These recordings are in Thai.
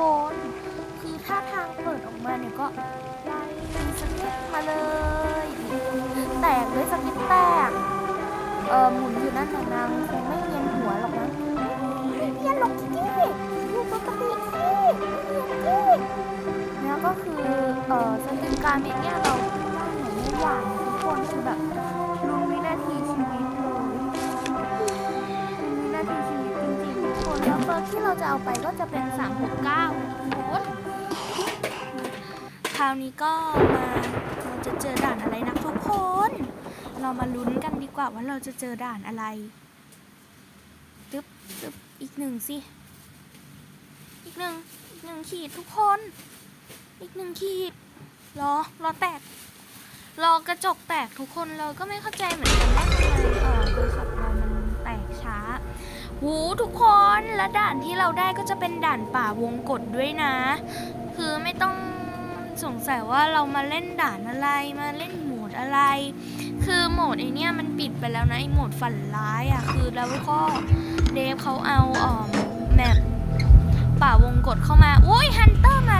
คนคือถ้าทางเปิดออกมาเนี่ยก็ไล่สเก็ปมาเลย แตกเลยสเก็ปแตกเออหมุนอยู่นั่นแต่นางคงไม่เยียนหัวหรอกนะเยียนหรอกที่อยู่ปกติที่แล้วก็คือเออสกิปการเมเนี่ยเราว่าเหมือนไม่หวานทุกคนคือแบบรู้วินาทีชีวิต ที่เราจะเอาไปก็จะเป็น 369ทุกคนคราวนี้ก็มาเราจะเจอด่านอะไรนะทุกคน เรามาลุ้นกันดีกว่าว่าเราจะเจอด่านอะไรตึ๊บตึ๊บอีกหนึ่งสิ อีกหนึ่งอีกหนึ่งขีดทุกคน อีกหนึ่งขีดรอรอแตกรอกระจกแตกทุกคนเราก็ไม่เข้าใจเหมือนกันว่าทำไมเออโทรศัพท์ หูทุกคนและด่านที่เราได้ก็จะเป็นด่านป่าวงกฏด้วยนะ คือไม่ต้องสงสัยว่าเรามาเล่นด่านอะไรมาเล่นโหมดอะไร คือโหมดไอเนี้ยมันปิดไปแล้วนะไอโหมดฝันร้ายอะคือแล้วก็เดฟเขาเอาออมแมปป่าวงกฏเข้ามาโอ้ยฮันเตอร์มา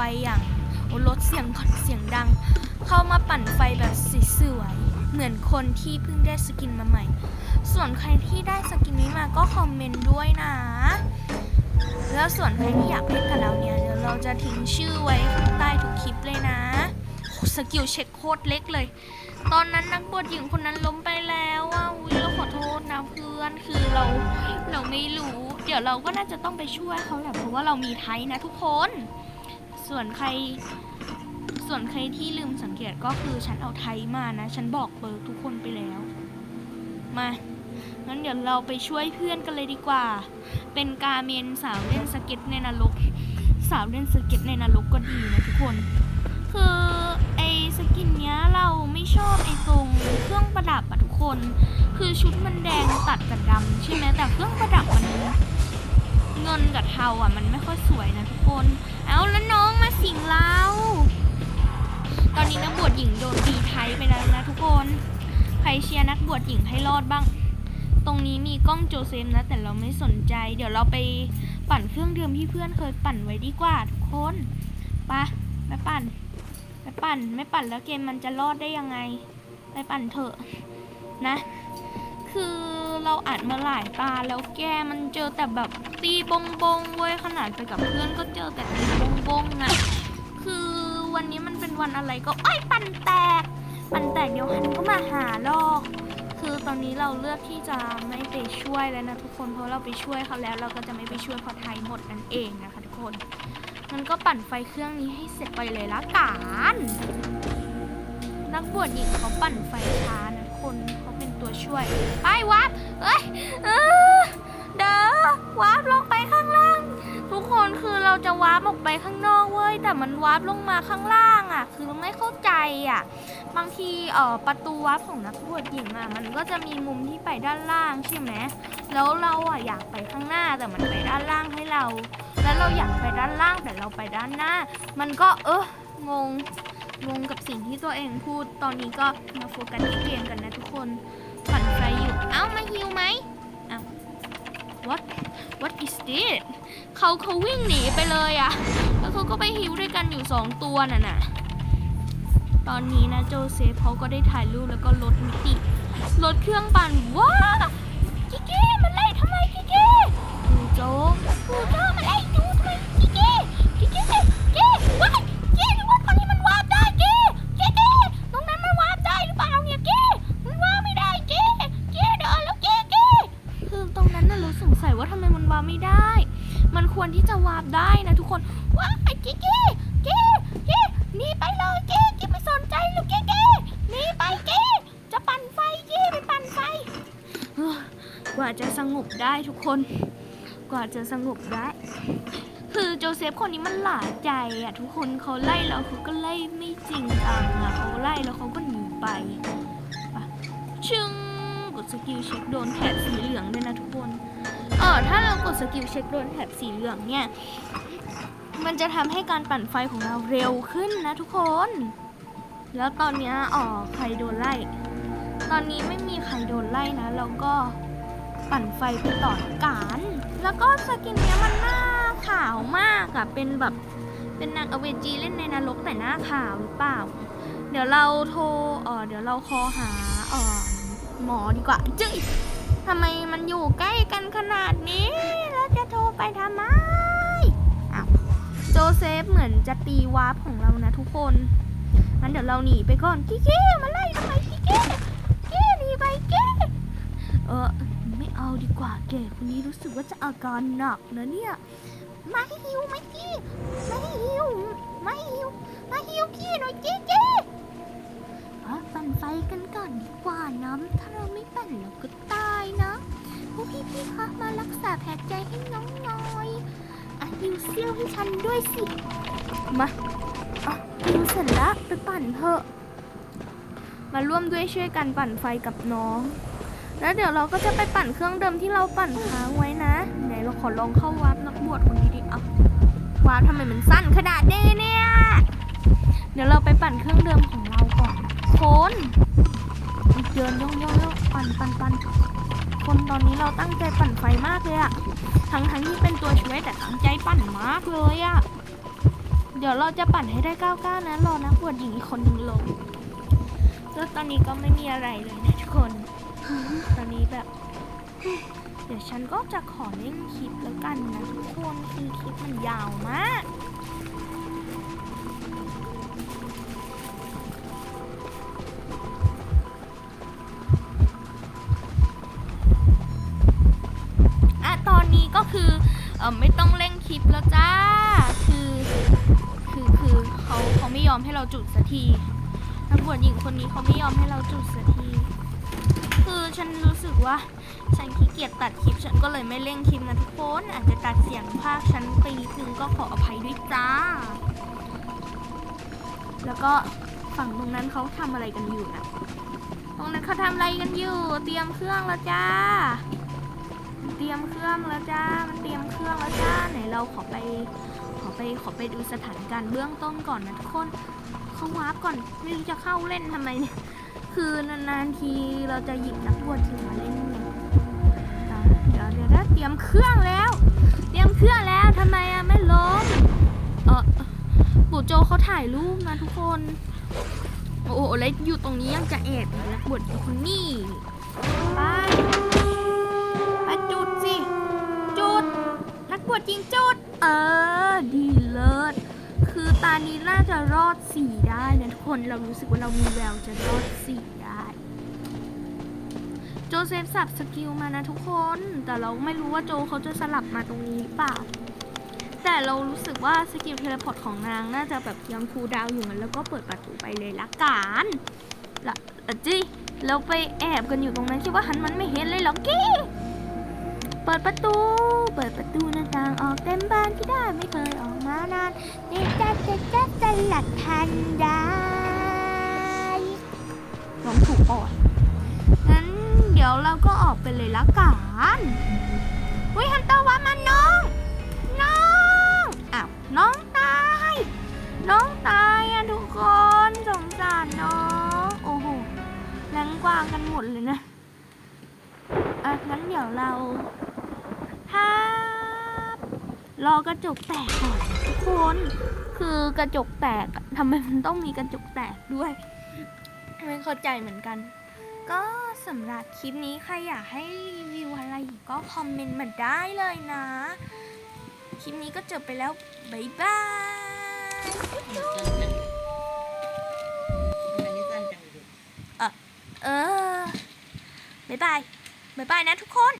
ไฟอย่างโอ้ลดเสียงก่อนเสียงดัง เข้ามาปั่นไฟแบบสวยๆเหมือนคนที่เพิ่งได้สกินมาใหม่ ส่วนใครที่ได้สกินนี้มาก็คอมเมนต์ด้วยนะ แล้วส่วนใครที่อยากเล่นกับเราเนี่ยเดี๋ยวเราจะทิ้งชื่อไว้ข้างใต้ทุกคลิปเลยนะสกิลเช็คโคตรเล็กเลย ตอนนั้นนักบวชหญิงคนนั้นล้มไปแล้วอะอุ้ยเราขอโทษนะเพื่อนคือเราเราไม่รู้ เดี๋ยวเราก็น่าจะต้องไปช่วยเขาแหละเพราะว่าเรามีไทยนะทุกคน ส่วนใคร ส่วนใครที่ลืมสังเกตก็คือฉันเอาไทยมานะ ฉันบอกเบอร์ทุกคนไปแล้ว มางั้นเดี๋ยวเราไปช่วยเพื่อนกันเลยดีกว่า เป็นกาเมนสาวเล่นสเก็ตในนรก สาวเล่นสเก็ตในนรกก็ดีนะทุกคน คือไอสกินเนี้ยเราไม่ชอบไอตรงเครื่องประดับอะทุกคน คือชุดมันแดงตัดกับดำใช่ไหมแต่เครื่องประดับมัน เงินกับเทาอะ มันไม่ค่อยสวยนะทุกคน เอาแล้วน้องมาสิงเรา ตอนนี้นักบวชหญิงโดนตีไทยไปแล้วนะทุกคน ใครเชียร์นักบวชหญิงให้รอดบ้าง ตรงนี้มีกล้องโจเซฟนะแต่เราไม่สนใจ เดี๋ยวเราไปปั่นเครื่องเดิมที่เพื่อนเคยปั่นไว้ดีกว่าทุกคนไปะไปปั่นไปปั่น ไม่ปั่นแล้วเกมมันจะรอดได้ยังไง ไปปั่นเถอะนะ คือเราอัดมาหลายตาแล้วแกมันเจอแต่แบบตีบงบงเว้ยขนาดไปกับเพื่อนก็เจอแต่ตีบงบงอะคือวันนี้มันเป็นวันอะไรก็ไอ้ปันแตก ปันแตกเดี๋ยวหันก็มาหาลอกคือตอนนี้เราเลือกที่จะไม่ไปช่วยแล้วนะทุกคนเพราะเราไปช่วยเขาแล้ว เราก็จะไม่ไปช่วยเพราไทยหมดนั่นเองนะคะทุกคนมันก็ปั่นไฟเครื่องนี้ให้เสร็จไปเลยละกันนักบวชหญิงเขาปั่นไฟช้านะคนเขา ช่วย ไปวับเอ้ยเออเด้อวับลงไปข้างล่าง ทุกคนคือเราจะวาร์ปออกไปข้างนอกเว้ย แต่มันวาร์ปลงมาข้างล่างอะ คือไม่เข้าใจอะ บางทีเอ่อประตูวาร์ปของนักบวชหญิงอะ มันก็จะมีมุมที่ไปด้านล่างใช่ไหมแล้วเราอะอยากไปข้างหน้าแต่มันไปด้านล่างให้เรา แล้วเราอยากไปด้านล่างแต่เราไปด้านหน้า มันก็เอองงงงกับสิ่งที่ตัวเองพูดตอนนี้ก็มาโฟกัสที่เกมกันนะทุกคน ปั่นไฟอยู่ เอ้ามาฮิวไหมเอ้า what what is this เขาเขาวิ่งหนีไปเลยอะแล้วเขาก็ไปฮิวด้วยกันอยู่สองตัวน่ะน่ะ ตอนนี้นะโจเซฟเขาก็ได้ถ่ายรูปแล้วก็ลดมิติ ลดเครื่องปั่น ว้ากิกกี้มันไล่ทำไมกิกกี้ปูโจปูโจมันไล่ดู ร์ปไม่ได้ มันควรที่จะวาร์ปได้นะทุกคนว้ายกี้กี้กี้กี้หนีไปเลยกี้กี้ไม่สนใจหรอกกี้กี้หนีไปกี้จะปั่นไฟกี้ไปปั่นไฟกว่าจะสงบได้ทุกคน กว่าจะสงบได้ คือโจเซฟคนนี้มันหลาใจอะทุกคนเขาไล่เราเขาก็ไล่ไม่จริงจังอะเขาไล่แล้วเขาก็หนีไปชึงกดสกิลเช็คโดนแถบสีเหลืองด้วยนะทุกคน เออถ้าเรากดสกิลเช็คโดนแถบสีเหลืองเนี่ย มันจะทำให้การปั่นไฟของเราเร็วขึ้นนะทุกคน แล้วตอนนี้อ๋อใครโดนไล่ ตอนนี้ไม่มีใครโดนไล่นะแล้วก็ปั่นไฟไปต่อการแล้วก็สกินเนี้ยมันหน้าขาวมากอะเป็นแบบ เป็นนางอเวจีเล่นในนรกแต่หน้าขาวหรือเปล่า เดี๋ยวเราโทรเออเดี๋ยวเราคอหาเออหมอดีกว่าจึ๊ย ทำไมมันอยู่ใกล้กันขนาดนี้ แล้วจะโทรไปทำไมอ้าวโจเซฟเหมือนจะตีวาร์ปของเรานะทุกคนงั้นเดี๋ยวเราหนีไปก่อน กี้กี้มาไล่ทำไมกี้กี้กี้หนีไปกี้เออไม่เอาดีกว่าแกคนนี้รู้สึกว่าจะอาการหนักนะเนี่ยมาหิวไหมกี้มาหิวมาหิวมาหิวกี้หน่อยกี้กี้ปั่นไฟกันก่อนดีกว่านะถ้าเราไม่ปั่นเราก็ตาย นะพวกพี่ๆคะมารักษาแผลใจให้น้องหน่อยอะหิวเซี่ยวให้ฉันด้วยสิ มาอะหิวเสร็จล้วไปปั่นเถอะ มาร่วมด้วยช่วยกันปั่นไฟกับน้อง แล้วเดี๋ยวเราก็จะไปปั่นเครื่องเดิมที่เราปั่นค้างไว้นะ ไหนเราขอลองเข้าวาร์ปนักบวชคนนี้ดิเอาวาร์ปทำไมมันสั้นขนาดนี้เนี่ย เดี๋ยวเราไปปั่นเครื่องเดิมของเราก่อน โคนเดินย่องย่องย่องปั่นปั่นปั่น คนตอนนี้เราตั้งใจปั่นไฟมากเลยอะทั้งทั้งที่เป็นตัวช่วยแต่ตั้งใจปั่นมากเลยอะเดี๋ยวเราจะปั่นให้ได้ก้าวก้านะรอนักบวชหญิงอีกคนหนึ่งลงแล้วตอนนี้ก็ไม่มีอะไรเลยนะทุกคน ตอนนี้แบบ เดี๋ยวฉันก็จะขอเล่นคลิปแล้วกันนะทุกคนคือคลิปมันยาวมาก นี้ก็คือเออไม่ต้องเร่งคลิปแล้วจ้า คือคือคือเขาเขาไม่ยอมให้เราจุดสักทีนักบวชหญิงคนนี้เขาไม่ยอมให้เราจุดสักที คือฉันรู้สึกว่า ฉันขี้เกียจตัดคลิป ฉันก็เลยไม่เร่งคลิปนะทุกคน อาจจะตัดเสียงภาคฉันไปนิดนึงก็ขออภัยด้วยจ้า แล้วก็ฝั่งตรงนั้นเขาทำอะไรกันอยู่นะตรงนั้นเขาทำอะไรกันอยู่ เตรียมเครื่องแล้วจ้า เตรียมเครื่องแล้วจ้า มันเตรียมเครื่องแล้วจ้า ไหนเราขอไป ขอไป ขอไปดูสถานการณ์เบื้องต้นก่อนนะทุกคน เข้าวาร์ปก่อน ไม่รู้จะเข้าเล่นทำไมเนี่ย คือนานๆทีเราจะหยิบนักบวชทีมาเล่นเนี่ยเดี๋ยวเดี๋ยวเตรียมเครื่องแล้ว เตรียมเครื่องแล้วทำไมอะไม่ล้ม เออปู่โจเขาถ่ายรูปนะทุกคน โอ้โหแล้วอยู่ตรงนี้ยังจะแอบนักบวชอีกคนนี่ไป ไปจุดสิ จุด นักบวชจริงจุด เออ ดีเลิศ คือตานี้น่าจะรอดสี่ได้นะทุกคน เรารู้สึกว่าเรามีแววจะรอดสี่ได้ โจเซฟสับสกิลมานะทุกคน แต่เราไม่รู้ว่าโจเขาจะสลับมาตรงนี้หรือเปล่า แต่เรารู้สึกว่าสกิลเทเลพอร์ตของนางน่าจะแบบยังคูดาวอยู่งั้นแล้วก็เปิดประตูไปเลยละกันละละจิเราไปแอบกันอยู่ตรงนั้นคิดว่าหันมันไม่เห็นเลยหรอกี้ ปิดประตู เปิดประตูหน้าต่างออกเต็มบ้านที่ได้ไม่เคยออกมานานเด็กจะเด็กจะสลัดทันได้ร้องถูกอ่อนงั้นเดี๋ยวเราก็ออกไปเลยละกันเฮ้ยฮันเตอร์ว่ามันน้อง น้องอ้าวน้องตาย น้องตายอะทุกคนสงสารน้อง โอ้โหแรงกวางกันหมดเลยนะอะงั้นเดี๋ยวเรา รอกระจกแตกก่อนทุกคน คือกระจกแตกทำไมมันต้องมีกระจกแตกด้วยไม่เข้าใจเหมือนกัน ก็สำหรับคลิปนี้ใครอยากให้รีวิวอะไรกก็คอมเมนต์มาได้เลยนะ คลิปนี้ก็จบไปแล้วบ๊ายบายเออบ๊ายบายบ๊ายบายนะทุกคน